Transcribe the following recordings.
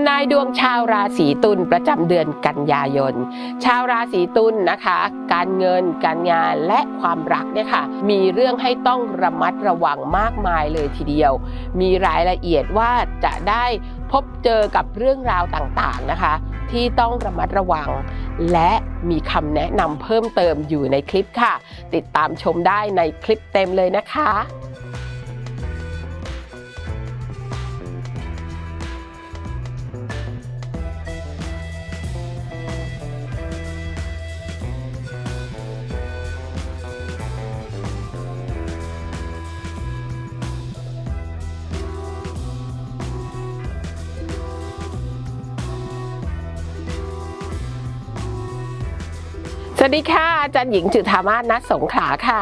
ำนายดวงชาวราศีตุลประจำเดือนกันยายน ชาวราศีตุลนะคะ การเงิน การงานและความรักเนี่ยค่ะ มีเรื่องให้ต้องระมัดระวังมากมายเลยทีเดียว มีรายละเอียดว่าจะได้พบเจอกับเรื่องราวต่างๆนะคะ ที่ต้องระมัดระวัง และมีคำแนะนำเพิ่มเติมอยู่ในคลิปค่ะ ติดตามชมได้ในคลิปเต็มเลยนะคะ วัสดีค่ะ อาจารย์หญิงจุธามาศนัทสงขลาค่ะ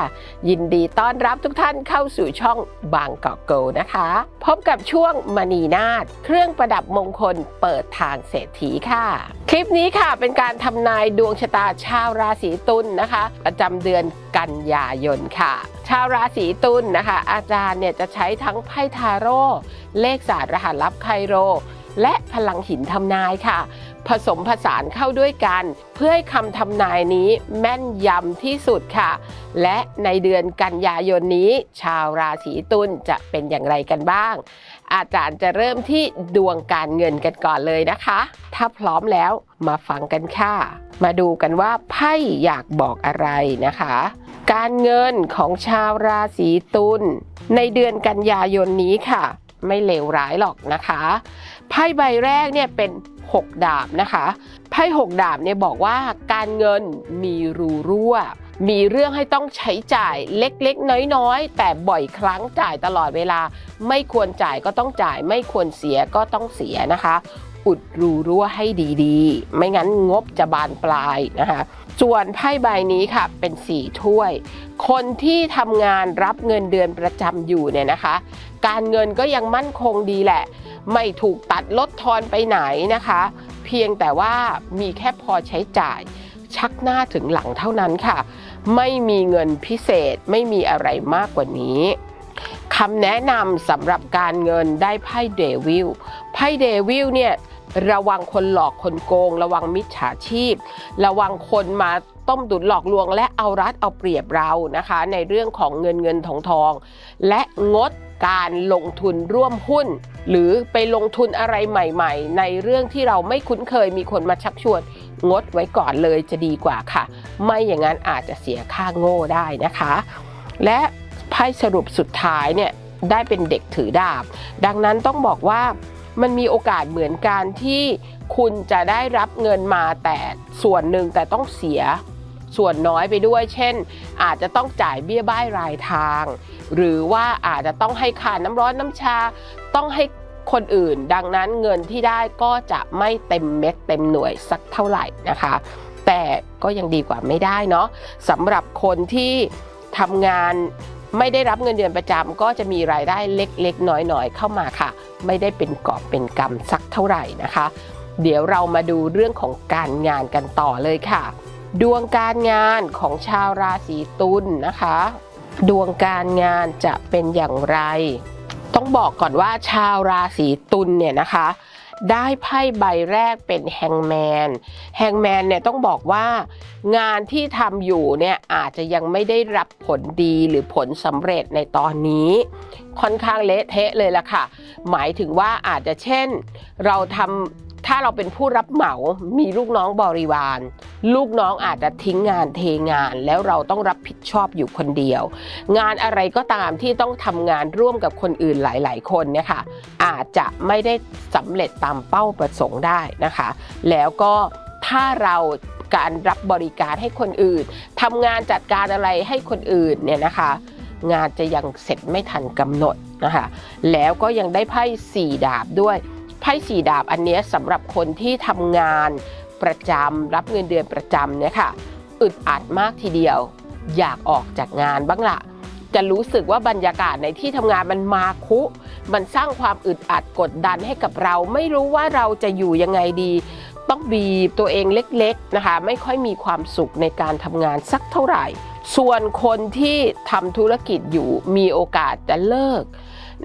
ยินดีต้อนรับทุกท่านเข้าสู่ช่องบางกอกโกนะคะ พบกับช่วงมณีนาฏเครื่องประดับมงคลเปิดทางเศรษฐีค่ะ คลิปนี้ค่ะเป็นการทำนายดวงชะตาชาวราศีตุลนะคะ ประจำเดือนกันยายนค่ะ ชาวราศีตุลนะคะ อาจารย์เนี่ยจะใช้ทั้งไพ่ทาโร่เลขศาสตร์รหัสลับไคโร และพลังหินทำนายค่ะ ผสมผสานเข้าด้วยกัน เพื่อให้คำทำนายนี้แม่นยำที่สุดค่ะ และในเดือนกันยายนนี้ ชาวราศีตุลจะเป็นอย่างไรกันบ้าง อาจารย์จะเริ่มที่ดวงการเงินกันก่อนเลยนะคะ ถ้าพร้อมแล้วมาฟังกันค่ะ มาดูกันว่าไพ่อยากบอกอะไรนะคะการเงินของชาวราศีตุลในเดือนกันยายนนี้ค่ะ ไม่เลวร้ายหรอกนะคะไพ่ใบแรกเนี่ยเป็น 6 ดาบนะคะไพ่6ดาบเนี่ยบอกว่าการเงินมีรูรั่ว มีเรื่องให้ต้องใช้จ่ายเล็กๆ น้อยๆ แต่บ่อยครั้งจ่ายตลอดเวลา ไม่ควรจ่ายก็ต้องจ่าย ไม่ควรเสียก็ต้องเสียนะคะ อุดรูรั่วให้ดีๆ ไม่งั้นงบจะบานปลายนะคะ ส่วนไพ่ใบนี้ค่ะเป็นสี่ถ้วย คนที่ทำงานรับเงินเดือนประจำอยู่เนี่ยนะคะ การเงินก็ยังมั่นคงดีแหละ ไม่ถูกตัดลดทอนไปไหนนะคะ เพียงแต่ว่ามีแค่พอใช้จ่าย ชักหน้าถึงหลังเท่านั้นค่ะ ไม่มีเงินพิเศษไม่มีอะไรมากกว่านี้คำแนะนำสำหรับการเงินได้ไพ่เดวิลไพ่เดวิลเนี่ย ระวังคนหลอกคนโกง ระวังมิจฉาชีพ ระวังคนมาต้มตุนหลอกลวง และเอารัดเอาเปรียบเรานะคะ ในเรื่องของเงินเงินทองทอง และงดการลงทุนร่วมหุ้น หรือไปลงทุนอะไรใหม่ ๆ ในเรื่องที่เราไม่คุ้นเคยมีคนมาชักชวน งดไว้ก่อนเลยจะดีกว่าค่ะ ไม่อย่างนั้นอาจจะเสียค่าโง่ได้นะคะ และไพ่สรุปสุดท้ายเนี่ยได้เป็นเด็กถือดาบ ดังนั้นต้องบอกว่า มันมีโอกาสเหมือนกันที่คุณจะได้รับเงินมาแต่ส่วนหนึ่งแต่ต้องเสียส่วนน้อยไปด้วย เช่น อาจจะต้องจ่ายเบี้ยบ้ายรายทาง หรือว่าอาจจะต้องให้ค่าน้ำร้อนน้ำชา ต้องให้คนอื่น ดังนั้นเงินที่ได้ก็จะไม่เต็มเม็ดเต็มหน่วยสักเท่าไหร่นะคะ แต่ก็ยังดีกว่าไม่ได้เนาะสำหรับคนที่ทำงาน ไม่ได้รับเงินเดือนประจำก็จะมีรายได้เล็กๆ น้อยๆ เข้ามาค่ะ ไม่ได้เป็นกอบเป็นกำสักเท่าไหร่นะคะ เดี๋ยวเรามาดูเรื่องของการงานกันต่อเลยค่ะ ดวงการงานของชาวราศีตุลนะคะ ดวงการงานจะเป็นอย่างไร ต้องบอกก่อนว่าชาวราศีตุลเนี่ยนะคะ ได้ไพ่ใบแรกเป็นแฮงแมนแฮงแมนเนี่ยต้องบอกว่างานที่ทำอยู่เนี่ยอาจจะยังไม่ได้รับผลดีหรือผลสำเร็จในตอนนี้ ค่อนข้างเละเทะเลยล่ะค่ะ หมายถึงว่าอาจจะเช่น เราทำ ถ้าเราเป็นผู้รับเหมามีลูกน้องบริวาร ลูกน้องอาจจะทิ้งงานเทงาน แล้วเราต้องรับผิดชอบอยู่คนเดียว งานอะไรก็ตามที่ต้องทำงานร่วมกับคนอื่นหลาย ๆ คนเนี่ยค่ะอาจจะไม่ได้สำเร็จตามเป้าประสงค์ได้นะคะ แล้วก็ถ้าเราการรับบริการให้คนอื่นทำงานจัดการอะไรให้คนอื่นเนี่ยนะคะ งานจะยังเสร็จไม่ทันกำหนดนะคะ แล้วก็ยังได้ไพ่สี่ดาบด้วย ไพ่สี่ดาบอันนี้สำหรับคนที่ทำงานประจำรับเงินเดือนประจำเนี่ยค่ะอึดอัดมากทีเดียว อยากออกจากงานบ้างละจะรู้สึกว่าบรรยากาศในที่ทำงานมันมาคุ มันสร้างความอึดอัดกดดันให้กับเรา ไม่รู้ว่าเราจะอยู่ยังไงดี ต้องบีบตัวเองเล็กๆนะคะ ไม่ค่อยมีความสุขในการทำงานสักเท่าไหร่ ส่วนคนที่ทำธุรกิจอยู่มีโอกาสจะเลิก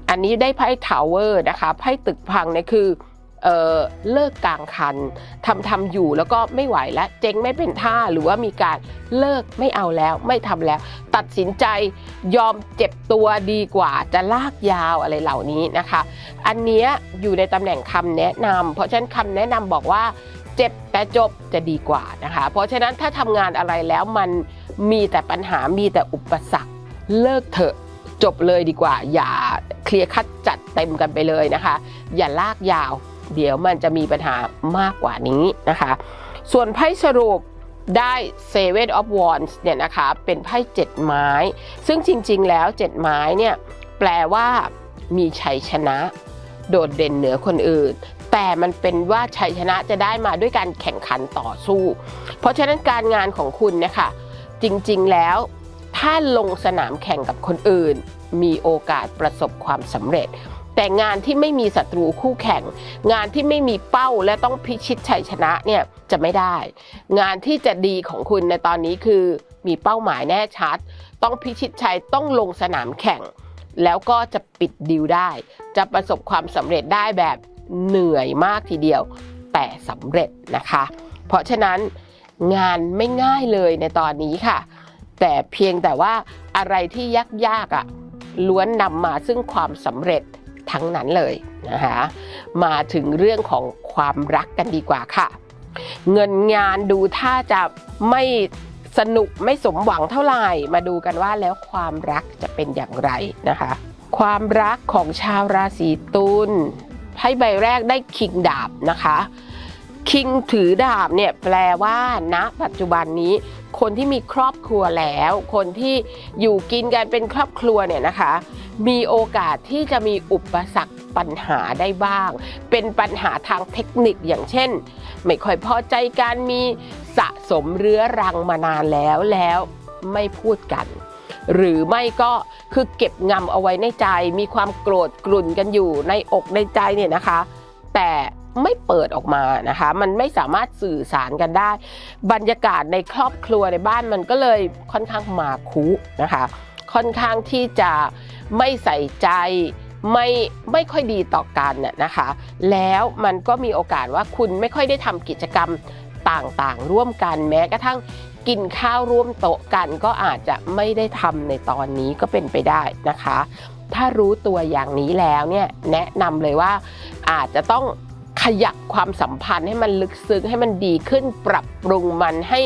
อันนี้ได้ไพ่ทาวเวอร์นะคะไพ่ตึกพังเนี่ยคือเเลิกกลางคันทำทำอยู่แล้วก็ไม่ไหวแล้วเจ๊งไม่เป็นท่าหรือว่ามีการเลิกไม่เอาแล้วไม่ทำแล้ว ตัดสินใจยอมเจ็บตัวดีกว่าจะลากยาวอะไรเหล่านี้นะคะ อันนี้อยู่ในตำแหน่งคำแนะนำเพราะฉะนั้นคำแนะนำบอกว่าเจ็บแต่จบจะดีกว่านะคะ เพราะฉะนั้นถ้าทำงานอะไรแล้วมันมีแต่ปัญหามีแต่อุปสรรคเลิกเถอะ จบเลยดีกว่า อย่าเคลียร์คัดจัดเต็มกันไปเลยนะคะ อย่าลากยาว เดี๋ยวมันจะมีปัญหามากกว่านี้นะคะ ส่วนไพ่สรุปได้ Seven of Wands เนี่ยนะคะเป็นไพ่เจ็ดไม้ ซึ่งจริงๆแล้วเจ็ดไม้เนี่ยแปลว่ามีชัยชนะ โดดเด่นเหนือคนอื่น แต่มันเป็นว่าชัยชนะจะได้มาด้วยการแข่งขันต่อสู้ เพราะฉะนั้นการงานของคุณเนี่ยค่ะจริงๆแล้ว ถ้าลงสนามแข่งกับคนอื่น มีโอกาสประสบความสำเร็จ แต่งานที่ไม่มีศัตรูคู่แข่ง งานที่ไม่มีเป้าและต้องพิชิตชัยชนะเนี่ยจะไม่ได้ งานที่จะดีของคุณในตอนนี้คือ มีเป้าหมายแน่ชัด ต้องพิชิตชัยต้องลงสนามแข่ง แล้วก็จะปิดดีลได้ จะประสบความสำเร็จได้แบบเหนื่อยมากทีเดียว แต่สำเร็จนะคะ เพราะฉะนั้นงานไม่ง่ายเลยในตอนนี้ค่ะ แต่เพียงแต่ว่าอะไรที่ยากๆอะล้วนนำมาซึ่งความสำเร็จทั้งนั้นเลยนะคะมาถึงเรื่องของความรักกันดีกว่าค่ะ เงินงานดูถ้าจะไม่สนุกไม่สมหวังเท่าไหร่ มาดูกันว่าแล้วความรักจะเป็นอย่างไรนะคะ ความรักของชาวราศีตุลไพ่ใบแรกได้คิงดาบนะคะ คิงถือดาบเนี่ยแปลว่าณปัจจุบันนี้ คนที่มีครอบครัวแล้ว คนที่อยู่กินกันเป็นครอบครัวเนี่ยนะคะ มีโอกาสที่จะมีอุปสรรคปัญหาได้บ้าง เป็นปัญหาทางเทคนิคอย่างเช่น ไม่ค่อยพอใจการมีสะสมเรื้อรังมานานแล้วแล้วไม่พูดกัน หรือไม่ก็คือเก็บงำเอาไว้ในใจ มีความโกรธกลุ่นกันอยู่ในอกในใจเนี่ยนะคะ แต่ ไม่เปิดออกมานะคะ มันไม่สามารถสื่อสารกันได้ บรรยากาศในครอบครัวในบ้านมันก็เลยค่อนข้างมาคุนะคะ ค่อนข้างที่จะไม่ใส่ใจไม่ไม่ค่อยดีต่อกันน่ะนะคะ แล้วมันก็มีโอกาสว่าคุณไม่ค่อยได้ทำกิจกรรมต่างๆ ร่วมกันแม้กระทั่งกินข้าวร่วมโต๊ะกันก็อาจจะไม่ได้ทำในตอนนี้ก็เป็นไปได้นะคะ ถ้ารู้ตัวอย่างนี้แล้วเนี่ยแนะนำเลยว่าอาจจะต้อง ขยับความสัมพันธ์ให้มันลึกซึ้งให้มันดีขึ้นปรับปรุงมันให้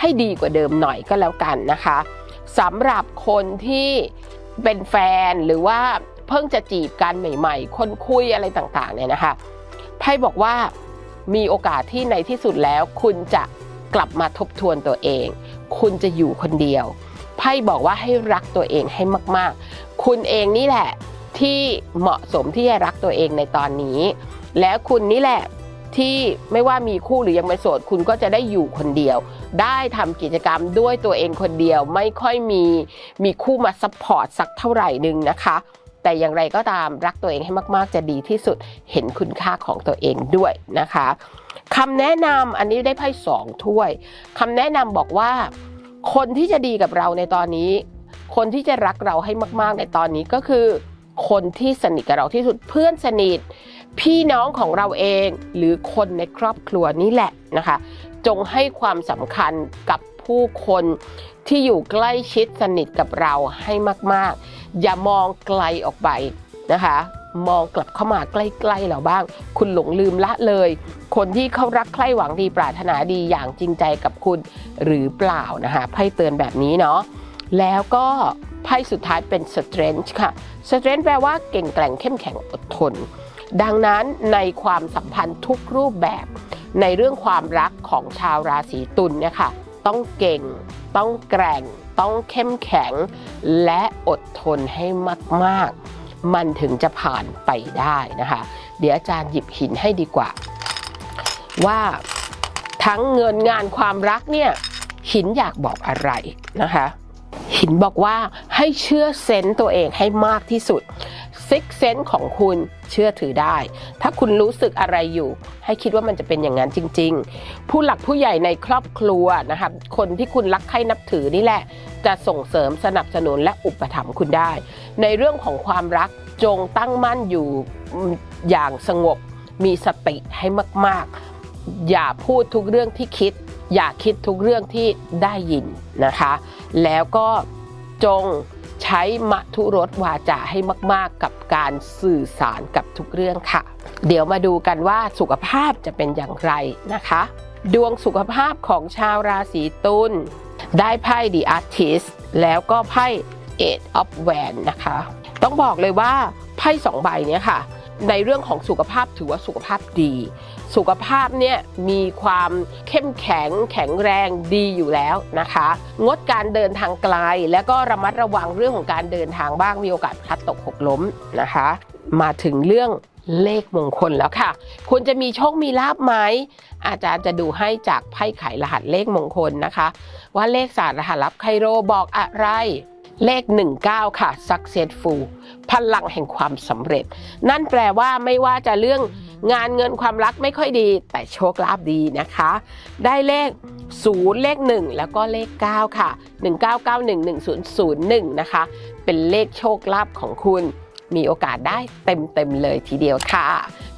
ให้ดีกว่าเดิมหน่อยก็แล้วกันนะคะสำหรับคนที่เป็นแฟนหรือว่าเพิ่งจะจีบกันใหม่ ๆ คนคุยอะไรต่างๆเนี่ยนะคะไพ่บอกว่ามีโอกาสที่ในที่สุดแล้ว คุณจะกลับมาทบทวนตัวเอง คุณจะอยู่คนเดียวไพ่บอกว่าให้รักตัวเองให้มาก ๆ คุณเองนี่แหละที่เหมาะสมที่จะรักตัวเองในตอนนี้ แล้วคุณนี่แหละที่ไม่ว่ามีคู่หรือยังไม่โสด คุณก็จะได้อยู่คนเดียว ได้ทำกิจกรรมด้วยตัวเองคนเดียว ไม่ค่อยมีมีคู่มาซัพพอร์ตสักเท่าไหร่นึงนะคะ แต่อย่างไรก็ตามรักตัวเองให้มาก ๆ จะดีที่สุดเห็นคุณค่าของตัวเองด้วยนะคะคำแนะนำอันนี้ได้ไพ่สองถ้วยคำแนะนำบอกว่า คนที่จะดีกับเราในตอนนี้ คนที่จะรักเราให้มาก ๆ ในตอนนี้ก็คือ คนที่สนิทกับเราที่สุดเพื่อนสนิท พี่น้องของเราเองหรือคนในครอบครัวนี่แหละนะคะ จงให้ความสำคัญกับผู้คนที่อยู่ใกล้ชิดสนิทกับเราให้มาก ๆ อย่ามองไกลออกไปนะคะ มองกลับเข้ามาใกล้ๆเราบ้าง คุณหลงลืมละเลย คนที่เขารักใคร่หวังดีปรารถนาดีอย่างจริงใจกับคุณหรือเปล่านะคะไพ่เตือนแบบนี้เนาะแล้วก็ไพ่สุดท้ายเป็น strength ค่ะ strength แปลว่าเก่งแกร่งเข้มแข็งอดทน ดังนั้นในความสัมพันธ์ทุกรูปแบบ ในเรื่องความรักของชาวราศีตุลเนี่ยค่ะต้องเก่ง ต้องแกร่ง ต้องเข้มแข็ง และอดทนให้มากๆ มันถึงจะผ่านไปได้นะคะ เดี๋ยวอาจารย์หยิบหินให้ดีกว่า ว่าทั้งเงินงานความรักเนี่ยหินอยากบอกอะไรนะคะ หินบอกว่าให้เชื่อเซนต์ตัวเองให้มากที่สุดซิกเซนต์ของคุณ เชื่อถือได้ ถ้าคุณรู้สึกอะไรอยู่ ให้คิดว่ามันจะเป็นอย่างนั้นจริง ๆ ผู้หลักผู้ใหญ่ในครอบครัวนะคะคนที่คุณรักใคร่นับถือนี่แหละ จะส่งเสริมสนับสนุนและอุปถัมภ์คุณได้ ในเรื่องของความรักจงตั้งมั่นอยู่อย่างสงบ มีสติให้มาก ๆ อย่าพูดทุกเรื่องที่คิด อย่าคิดทุกเรื่องที่ได้ยินนะคะ แล้วก็จง ใช้มัทุรสวาจาให้มาก ๆ กับการสื่อสารกับทุกเรื่องค่ะ เดี๋ยวมาดูกันว่าสุขภาพจะเป็นอย่างไรนะคะ ดวงสุขภาพของชาวราศีตุลได้ไพ่ The Artist แล้วก็ไพ่ Eight of Wands นะคะ ต้องบอกเลยว่าไพ่สองใบนี้ค่ะ ในเรื่องของสุขภาพถือว่าสุขภาพดี สุขภาพเนี่ยมีความเข้มแข็งแข็งแรงดีอยู่แล้วนะคะ งดการเดินทางไกล แล้วก็ระมัดระวังเรื่องของการเดินทางบ้างมีโอกาสพลัดตกหกล้มนะคะ มาถึงเรื่องเลขมงคลแล้วค่ะ คุณจะมีโชคมีลาบไหม อาจารย์จะดูให้จากไพ่ไขรหัสเลขมงคลนะคะ ว่าเลขศาสตร์รหัสลับไคโรบอกอะไร เลข 19 ค่ะ successful พลังแห่งความสำเร็จ นั่นแปลว่าไม่ว่าจะเรื่อง งานเงินความรักไม่ค่อยดี แต่โชคลาภดีนะคะ ได้เลข 0 เลข 1 แล้วก็เลข 9 ค่ะ 19911001 นะคะ เป็นเลขโชคลาภของคุณมีโอกาสได้เต็มๆเลยทีเดียวค่ะ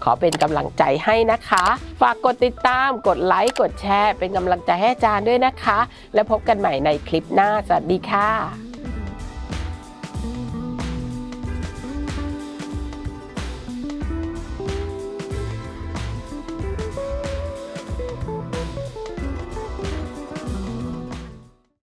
ขอเป็นกำลังใจให้นะคะ ฝากกดติดตาม กดไลค์ กดแชร์ เป็นกำลังใจให้อาจารย์ด้วยนะคะ แล้วพบกันใหม่ในคลิปหน้า สวัสดีค่ะ